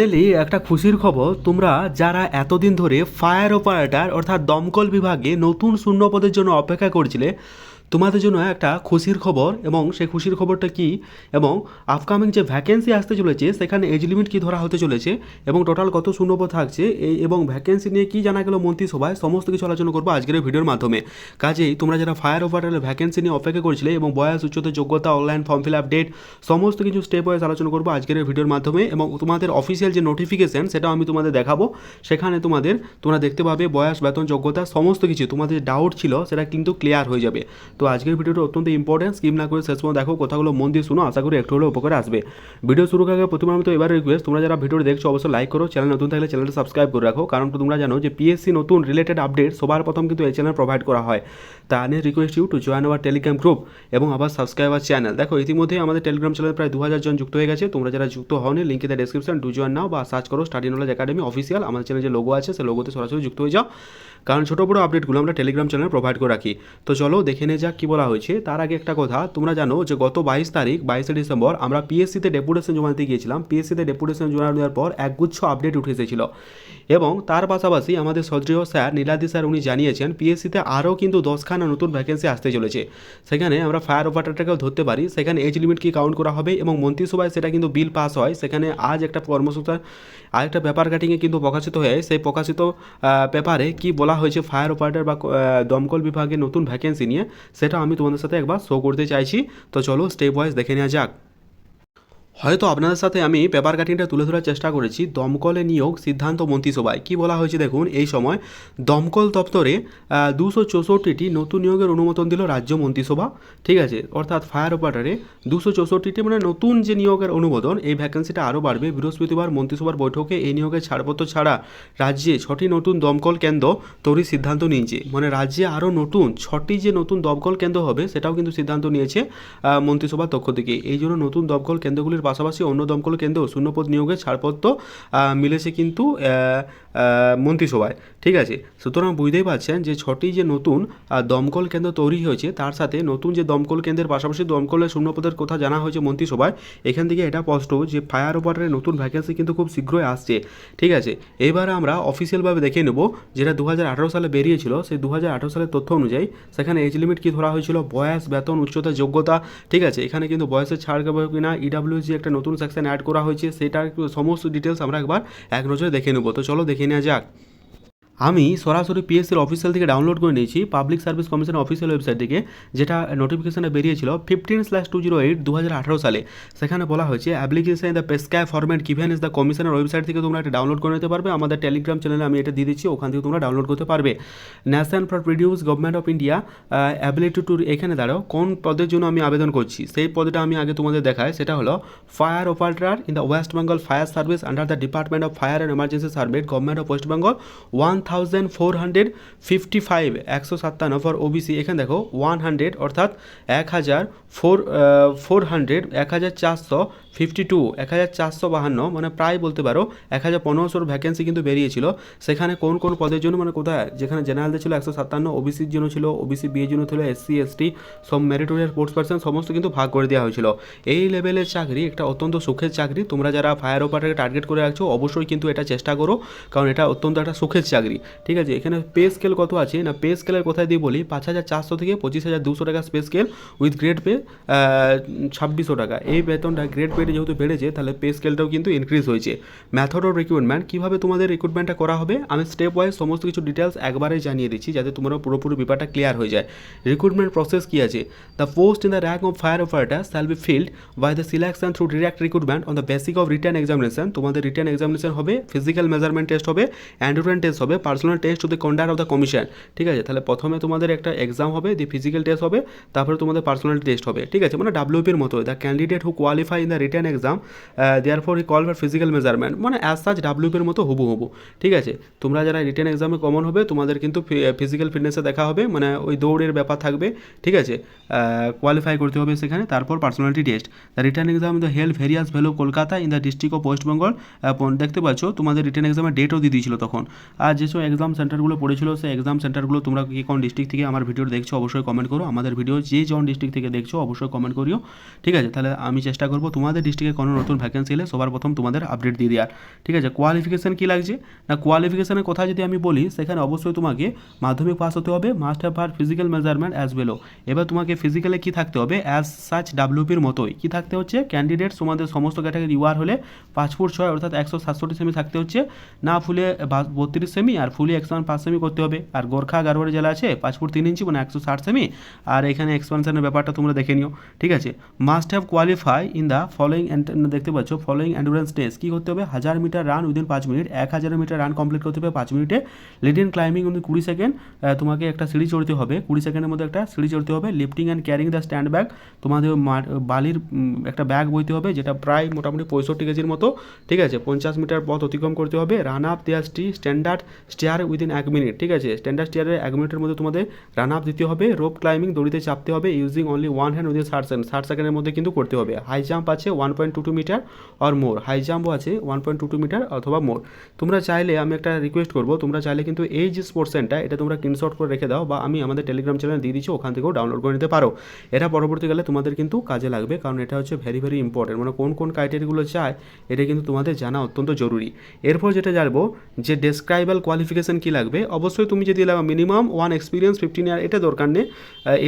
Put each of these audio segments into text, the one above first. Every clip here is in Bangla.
ফাইনালি একটা খুশির খবর, তোমরা যারা এতদিন ধরে ফায়ার অপারেটর অর্থাৎ দমকল বিভাগে নতুন শূন্য পদের জন্য অপেক্ষা করছিলে তোমাদের জন্য একটা খুশির খবর এবং সেই খুশির খবরটা কি? এবং আপকামিং যে ভ্যাকেন্সি আসতে চলেছে, সেখানে এজ লিমিট কী ধরা হতে চলেছে এবং টোটাল কত শূন্যপদ থাকছে এই এবং ভ্যাকেন্সি নিয়ে কী জানা গেল মন্ত্রিসভায়? সমস্ত কিছু আলোচনা করব আজকের ভিডিওর মাধ্যমে। কাজেই তোমরা যারা ফায়ার অপারেটরের ভ্যাকেন্সি নিয়ে অপেক্ষা করছিলে এবং বয়স, উচ্চতা, যোগ্যতা online form fill up date সমস্ত কিছু স্টেপ ওয়াইজ আলোচনা করব আজকের ভিডিওর মাধ্যমে এবং তোমাদের অফিসিয়াল যে নোটিফিকেশন সেটাও আমি তোমাদের দেখাবো। সেখানে তোমাদের তোমরা দেখতে পাবে বয়স, বেতন, যোগ্যতা, সমস্ত কিছু। তোমাদের ডাউট ছিল, সেটা কিন্তু ক্লিয়ার হয়ে যাবে। তো আজকের ভিডিওটা অত্যন্ত ইম্পর্টেন্ট স্কিম না করে শেষ পর্যন্ত দেখো কথাগুলো মন দিয়ে শুনো, আশা করি একটু হলেও উপকারে আসবে। ভিডিও শুরু করার আগে প্রথমে আমি তো এবার রিকোয়েস্ট তোমরা যারা ভিডিও দেখছ, অবশ্যই লাইক করো চ্যানেল নতুন থাকলে চ্যানেলটা সাবস্ক্রাইব করে রাখো, কারণ তোমরা জানো যে পিএসসি নতুন রিলেটেড আপডেট সবার প্রথম কিন্তু এই চ্যানেল প্রোভাইড করা হয়। তা আনে request you to join our telegram group এবং আবার সাবস্ক্রাইব আওয়ার চ্যানেল দেখো, ইতিমধ্যে আমাদের টেলিগ্রাম চ্যানেল প্রায় দু হাজার জন যুক্ত হয়ে গেছে, তোমরা যারা যুক্ত হওনি লিঙ্কে the description do join now বা সার্চ করো স্টাডি নলেজ একাডেমি অফিসিয়াল আমাদের চ্যানেলে যে লোগো আছে, সেই লোগোতে সরাসরি যুক্ত হয়ে যাও। কারণ ছোটো বড়ো আপডেটগুলো আমরা টেলিগ্রাম চ্যানেলে প্রোভাইড করে রাখি। তো চলো দেখে নে যাক কী বলা হয়েছে, তার আগে একটা কথা, তোমরা জানো যে গত বাইশ তারিখ, বাইশে ডিসেম্বর আমরা পিএসসিতে ডেপুটেশন জমা দিতে গিয়েছিলাম পিএসসিতে ডেপুটেশন জমা দেওয়ার পর একগুচ্ছ আপডেট উঠে এসেছিল। এবং তার পাশাপাশি আমাদের সদ্রিয় স্যার নীলাদি স্যার উনি জানিয়েছেন পিএসসিতে আরও কিন্তু দশখানা নতুন ভ্যাকেন্সি আসতে চলেছে। সেখানে আমরা ফায়ার অপারেটারটাকেও ধরতে পারি। সেখানে এজ লিমিট কি কাউন্ট করা হবে এবং মন্ত্রিসভায় সেটা কিন্তু বিল পাস হয়। সেখানে আজ একটা কর্মসূচি আরেকটা পেপার কাটিংয়ে কিন্তু প্রকাশিত হয়ে, সেই প্রকাশিত পেপারে কি বলা হয়েছে ফায়ার অপারেটর বা দমকল বিভাগে নতুন ভ্যাকেন্সি নিয়ে সেটা আমি তোমাদের সাথে একবার শো করতে চাইছি। তো চলো স্টেপ ওয়াইজ দেখে নেওয়া যাক। হয়তো আপনাদের সাথে আমি পেপার কাটিংটা তুলে ধরার চেষ্টা করেছি। দমকলে নিয়োগ সিদ্ধান্ত মন্ত্রিসভায়। কি বলা হয়েছে দেখুন, এই সময় দমকল দপ্তরে দুশো চৌষট্টিটি নতুন নিয়োগের অনুমোদন দিল রাজ্য মন্ত্রিসভা। ঠিক আছে, অর্থাৎ ফায়ার অপারেটারে দুশো চৌষট্টিটি মানে নতুন যে নিয়োগের অনুমোদন, এই ভ্যাকেন্সিটা আরও বাড়বে। বৃহস্পতিবার মন্ত্রিসভার বৈঠকে এই নিয়োগের ছাড়পত্র ছাড়া রাজ্যে ছটি নতুন দমকল কেন্দ্র তৈরির সিদ্ধান্ত নিয়েছে। মানে রাজ্যে আরও নতুন ছটি যে নতুন দমকল কেন্দ্র হবে, সেটাও কিন্তু সিদ্ধান্ত নিয়েছে মন্ত্রিসভার পক্ষ থেকে। এই জন্য নতুন দমকল কেন্দ্রগুলির পাশাপাশি অন্য দমকল কেন্দ্রেও শূন্যপদ নিয়োগের ছাড়পত্র মিলেছে কিন্তু মন্ত্রিসভায়। ঠিক আছে? সুতরাং বুঝতেই পারছেন যে ছটি যে নতুন দমকল কেন্দ্র তৈরি হয়েছে, তার সাথে নতুন যে দমকল কেন্দ্রের পাশাপাশি দমকলের শূন্যপদের কথা জানা হয়েছে মন্ত্রিসভায়, এখান থেকে এটা স্পষ্ট যে ফায়ার অপারেটরের নতুন ভ্যাকেন্সি কিন্তু খুব শীঘ্রই আসছে। ঠিক আছে? এবারে আমরা অফিসিয়ালভাবে দেখে নেব যেটা দু হাজার আঠারো সালে বেরিয়েছিল, সেই দু হাজার আঠেরো সালের তথ্য অনুযায়ী সেখানে এজ লিমিট কী ধরা হয়েছিল? বয়স, বেতন উচ্চতা যোগ্যতা, ঠিক আছে? এখানে কিন্তু বয়সের ছাড় পাবে কিনা? ইডাব্লিউজি একটা নতুন সেকশন অ্যাড করা হয়েছে, সেটার সমস্ত ডিটেলস আমরা একবার এক নজরে দেখে নেব। তো চলো দেখে নেওয়া যাক। আমি সরাসরি পিএসসির অফিসিয়াল থেকে ডাউনলোড করে নিয়েছি পাবলিক সার্ভিস কমিশনের অফিসিয়াল ওয়েবসাইট থেকে, যেটা নোটিফিকেশনে বেরিয়েছিল fifteen slash two zero eight দু হাজার আঠারো সালে। সেখানে বলা হয়েছে অ্যাপ্লিকেশন দ্য পেসক্যাপ ফরম্যাট গিভেন ইস দ্য কমিশনের ওয়েবসাইট থেকে তোমরা এটা ডাউনলোড করে নিতে পারবে। আমাদের টেলিগ্রাম চ্যানেলে আমি এটা দিয়ে দিচ্ছি, ওখান থেকে তোমরা ডাউনলোড করতে পারবে। National for produce government of India ability to এখানে দাঁড়াও, কোন পদের জন্য আমি আবেদন করছি? সেই পদটা আমি আগে তোমাদের দেখাই, সেটা হলো fire operator in the West Bengal fire service under the department of fire and emergency service government of West Bengal one thousand four hundred fifty five একশো সাতান্ন ফর ওবিসি এখানে দেখো ওয়ান হান্ড্রেড অর্থাৎ এক হাজার ফোর ফোর হান্ড্রেড এক হাজার চারশো ফিফটি টু এক হাজার চারশো বাহান্ন মানে প্রায় বলতে পারো এক হাজার পনেরোশোর ভ্যাকেন্সি কিন্তু বেরিয়েছিল। সেখানে কোন কোন পদের জন্য মানে কোথায়, যেখানে জেনারেলদের ছিল একশো সাতান্ন ওবিসির জন্য ছিল ওবিসি বিয়ের জন্য ছিল এসসি এসটি সব মেরিটোরিয়াল স্পোর্টস পার্সন সমস্ত কিন্তু ভাগ করে দেওয়া হয়েছিল। এই লেভেলের চাকরি একটা অত্যন্ত সুখের চাকরি। তোমরা যারা ফায়ার অপারেটারকে টার্গেট করে রাখছো, অবশ্যই কিন্তু এটা চেষ্টা করো, কারণ এটা অত্যন্ত একটা সুখের চাকরি। ঠিক আছে? এখানে পে স্কেল কত আছে? না পে স্কেলের কোথায় দিয়ে বলি, পাঁচ হাজার চারশো থেকে পঁচিশ হাজার দুশো টাকা pay scale with grade pay ছাব্বিশশো টাকা। এই বেতনটা গ্রেড পেতে যেহেতু বেড়েছে, তাহলে পে স্কেলটাও কিন্তু ইনক্রিজ হয়েছে। ম্যাথড অফ রিক্রুটমেন্ট কীভাবে তোমাদের রিক্রুটমেন্টটা করা হবে? আমি স্টেপ ওয়াইজ সমস্ত কিছু ডিটেলস একবারে জানিয়ে দিচ্ছি, যাতে তোমরা পুরোপুরি ব্যাপারটা ক্লিয়ার হয়ে যায়। রিক্রুটমেন্ট প্রসেস কী আছে? The post in the rank of fire operator shall be filled by the selection through direct recruitment on the basic of written examination তোমাদের রিটার্ন এক্সামিনেশন হবে ফিজিক্যাল মেজারমেন্ট টেস্ট হবে অ্যান্ডুরেন টেস্ট হবে personal test to the conduct of the commission ঠিক আছে? তাহলে প্রথমে তোমাদের একটা এক্সাম হবে দি ফিজিক্যাল টেস্ট হবে, তারপরে তোমাদের পার্সোনাল টেস্ট হবে। ঠিক আছে? মানে ডাব্লিউপির মতো the candidate who qualify in the written exam there for call for physical measurement মানে অ্যাজ সাচ ডাব্লিউপির মতো হুবু হুবু ঠিক আছে? তোমরা যারা রিটার্ন এক্সামে কমন হবে, তোমাদের কিন্তু ফিজিক্যাল ফিটনেসে দেখা হবে। মানে ওই দৌড়ের ব্যাপার থাকবে। ঠিক আছে? কোয়ালিফাই করতে হবে সেখানে। তারপর personality test the written exam the help various value Kolkata in the district of West Bengal দেখতে পাচ্ছ? তোমাদের রিটার্ন এক্সামের ডেটও দিয়ে দিয়েছিল তখন। আর যেসব এক্সাম সেন্টারগুলো পড়েছিল, সেই এক্সাম সেন্টারগুলো তোমরা কি কোন ডিস্ট্রিক্ট থেকে আমার ভিডিও দেখছ অবশ্যই কমেন্ট করো। আমাদের ভিডিও যে জন ডিস্ট্রিক্ট থেকে দেখছ অবশ্যই কমেন্ট করিও। ঠিক আছে? তাহলে আমি চেষ্টা করব তোমাদের ডিস্ট্রিক্টে কোনো নতুন ভ্যাকেন্সি এলে সবার প্রথম তোমাদের আপডেট দিয়ে দেওয়ার। ঠিক আছে? কোয়ালিফিকেশান কী লাগছে? না কোয়ালিফিকেশানের কথা যদি আমি বলি, সেখানে অবশ্যই তোমাকে মাধ্যমিক পাস হতে হবে মাস্ট হ্যাভ আর ফিজিক্যাল মেজারমেন্ট অ্যাজ ওয়েলও এবার তোমাকে ফিজিক্যালে কী থাকতে হবে? অ্যাজ সাচ ডাব্লিউপির মতোই। কী থাকতে হচ্ছে? ক্যান্ডিডেট তোমাদের সমস্ত ক্যাটাগরি ইউআর হলে পাঁচ ফুট ছয় অর্থাৎ একশো সাতষট্টি সেমি থাকতে হচ্ছে। না ফুলে বত্রিশ সেমি আর ফুলি এক্সপান পাঁচ সেমি করতে হবে। আর গোর্খা গারোয়ারি জেলা আছে পাঁচ ফুট তিন ইঞ্চি মানে একশো ষাট সেমি আর এখানে এক্সপানশনের ব্যাপারটা তোমরা দেখে নিও। ঠিক আছে? Must have qualify in the following দেখতে পাচ্ছ? ফলোয়িং অ্যান্ডুরেন্স টেস্ট কী করতে হবে? হাজার মিটার রান উইদিন পাঁচ মিনিট। এক হাজার মিটার রান কমপ্লিট করতে হবে পাঁচ মিনিটে। লিডিং ক্লাইম্বিং উইদিন কুড়ি সেকেন্ড তোমাকে একটা সিঁড়ি চড়তে হবে। কুড়ি সেকেন্ডের মধ্যে একটা সিঁড়ি চড়তে হবে। Lifting and carrying the stand bag তোমাদের বালির একটা ব্যাগ বইতে হবে, যেটা প্রায় মোটামুটি পঁয়ষট্টি কেজির মতো। ঠিক আছে? পঞ্চাশ মিটার পথ অতিক্রম করতে হবে। রান আপ দেয়ার স্টি স্ট্যান্ডার্ড স্টেয়ার উইদিন এক মিনিট ঠিক আছে? স্ট্যান্ডার্ড স্টেয়ারের এক মিনিটের মধ্যে তোমাদের রান আপ দিতে হবে রোপ ক্লাইম্বিং দড়িতে চাপতে হবে using only one hand within ষাট সেকেন্ড ষাট সেকেন্ডের মধ্যে কিন্তু করতে হবে। হাই জাম্প আছে one point two two meter or more high জাম্পও আছে one point two two meter অথবা মোর তোমরা চাইলে, আমি একটা রিকোয়েস্ট করব, তোমরা চাইলে কিন্তু এই যে স্পোর্টস সেন্টার এটা তোমরা স্ক্রিনশট করে রেখে দাও বা আমি আমাদের টেলিগ্রাম চ্যানেল দিয়ে দিচ্ছি, ওখান থেকেও ডাউনলোড করে নিতে পারো। এটা পরবর্তীকালে তোমাদের কিন্তু কাজে লাগবে, কারণ এটা হচ্ছে ভেরি ভেরি ইম্পর্টেন্ট মানে কোন কোন ক্রাইটেরিয়াগুলো চায়, এটা কিন্তু তোমাদের জানা অত্যন্ত জরুরি। এরপর যেটা জানব, যে ডেসক্রাইবাল কোয়ালিফিকেশন কী লাগবে? অবশ্যই তুমি যদি minimum one experience fifteen year এটা দরকার নেই।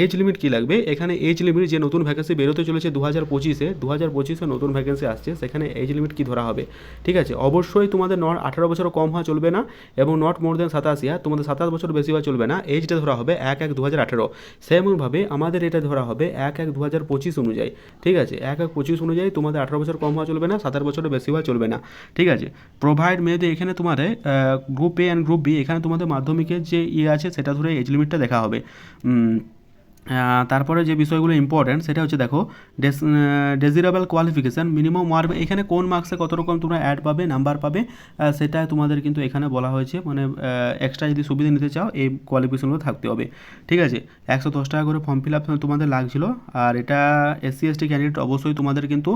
এজ লিমিট কী লাগবে? এখানে এজ লিমিট যে নতুন ভ্যাকেন্সি বেরোতে চলেছে দু হাজার পঁচিশে দু হাজার পঁচিশে নতুন ভ্যাকেন্সি আসছে, সেখানে এজ লিমিট কী ধরা হবে? ঠিক আছে, অবশ্যই তোমাদের নট আঠারো বছর কম হওয়া চলবে না এবং নট মোর দেন সাতাশি আর তোমাদের সাতাশ বছর বেশি হওয়া চলবে না। এজটা ধরা হবে এক এক দু হাজার আঠেরো সেমনভাবে আমাদের এটা ধরা হবে এক এক দু হাজার পঁচিশ অনুযায়ী। ঠিক আছে, এক এক পঁচিশ অনুযায়ী তোমাদের আঠারো বছর কম হওয়া চলবে না, সাতাশ বছরের বেশি হওয়া চলবে না। ঠিক আছে প্রোভাইড মেয়েদের এখানে তোমাদের group A and group B এখানে তোমাদের মাধ্যমিকের যে ইয়ে আছে সেটা ধরে এজ লিমিটটা দেখা হবে। তারপরে যে বিষয়গুলো ইম্পর্ট্যান্ট সেটা হচ্ছে দেখো ডেস ডেজিরেবল কোয়ালিফিকেশান মিনিমাম মার্ক এখানে কোন মার্কসে কত রকম তোমরা অ্যাড পাবে নাম্বার পাবে সেটা তোমাদের কিন্তু এখানে বলা হয়েছে মানে এক্সট্রা যদি সুবিধা নিতে চাও, এই কোয়ালিফিকেশানগুলো থাকতে হবে। ঠিক আছে? একশো দশ টাকা করে ফর্ম ফিল আপ তোমাদের লাগছিল, আর এটা এসসি এসটি ক্যান্ডিডেট অবশ্যই তোমাদের কিন্তু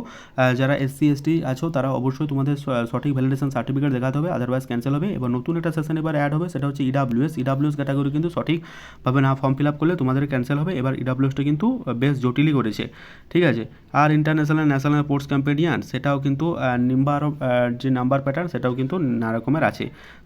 যারা এসসি এসটি আছো, তারা অবশ্যই তোমাদের সঠিক ভ্যালিডেশন সার্টিফিকেট দেখাতে হবে আদারওয়াইজ ক্যান্সেল হবে এবার নতুন একটা সেশন এবার অ্যাড হবে, সেটা হচ্ছে ইডাব্লিউএস ইডাব্লিউএস ক্যাটাগরি কিন্তু সঠিকভাবে না ফর্ম ফিল আপ করলে তোমাদের ক্যান্সেল হবে এবার ইডাব্লিউএসটা কিন্তু বেশ জটিলই করেছে। ঠিক আছে? আর ইন্টারন্যাশনাল ন্যাশনাল স্পোর্টস কম্পিটিশান সেটাও কিন্তু নাম্বার যে নাম্বার প্যাটার্ন সেটাও কিন্তু নানা রকমের আছে।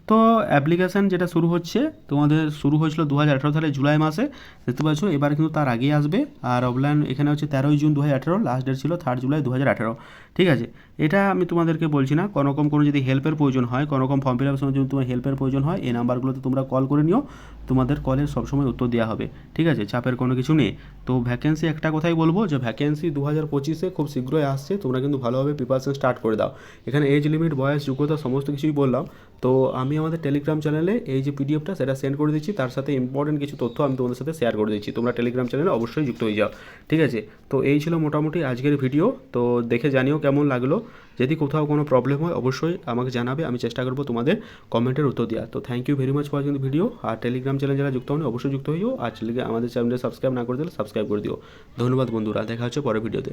তো অ্যাপ্লিকেশান যেটা শুরু হচ্ছে, তোমাদের শুরু হয়েছিল দু হাজার আঠেরো সালে জুলাই মাসে, দেখতে পাচ্ছ? এবার কিন্তু তার আগেই আসবে। আর অফলাইন এখানে হচ্ছে তেরোই জুন দু হাজার আঠেরো লাস্ট ডেট ছিল থার্ড জুলাই দু হাজার আঠেরো। ঠিক আছে? এটা আমি তোমাদেরকে বলছি না, কোনো রকম কোনো যদি হেল্পের প্রয়োজন হয়, কোনো রকম ফর্ম ফিল আপের সময় যদি তোমার হেল্পের প্রয়োজন হয়, এই নাম্বারগুলোতে তোমরা কল করে নিও। তোমাদের কলের সবসময় উত্তর দেওয়া হবে। ঠিক আছে? চাপের কোনো কিছু নেই। তো ভ্যাকেন্সি একটা কথাই বলব যে ভ্যাকেন্সি দু হাজার পঁচিশে খুব শীঘ্রই আসছে। তোমরা কিন্তু ভালোভাবে প্রিপারেশন স্টার্ট করে দাও। এখানে এজ লিমিট বয়স, যোগ্যতা, সমস্ত কিছুই বললাম। তো আমি আমাদের টেলিগ্রাম চ্যানেলে এই যে পিডিএফটা সেটা সেন্ড করে দিচ্ছি। তার সাথে ইম্পর্টেন্ট কিছু তথ্য আমি তোমাদের সাথে শেয়ার করে দিচ্ছি। তোমরা টেলিগ্রাম চ্যানেলে অবশ্যই যুক্ত হয়ে যাও। ঠিক আছে? তো এই ছিল মোটামুটি আজকের ভিডিও তো দেখে জানিও কেমন লাগল। যদি কোথাও কোনো প্রবলেম হয়, অবশ্যই আমাকে জানাবে। আমি চেষ্টা করব তোমাদের কমেন্টের উত্তর দেওয়া তো thank you very much for watching video R Telegram channel যারা যুক্ত হন অবশ্যই যুক্ত হইও। আর চ্যানেলকে আমাদের চ্যানেলে সাবস্ক্রাইব না করে দিলে সাবস্ক্রাইব করে দিও। ধন্যবাদ বন্ধুরা। দেখা হচ্ছে পরের ভিডিওতে